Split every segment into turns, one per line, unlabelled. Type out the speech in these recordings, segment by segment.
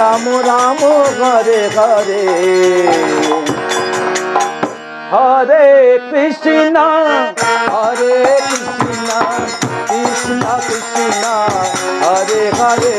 রাম রাম ঘরে ঘরে হরে কৃষ্ণ হরে কৃষ্ণ কৃষ্ণ কৃষ্ণ হরে হরে।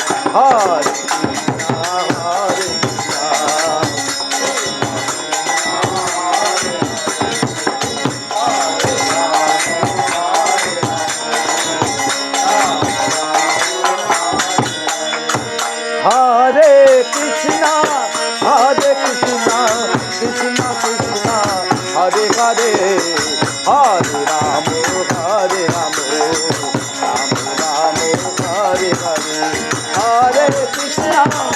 হয় Oh.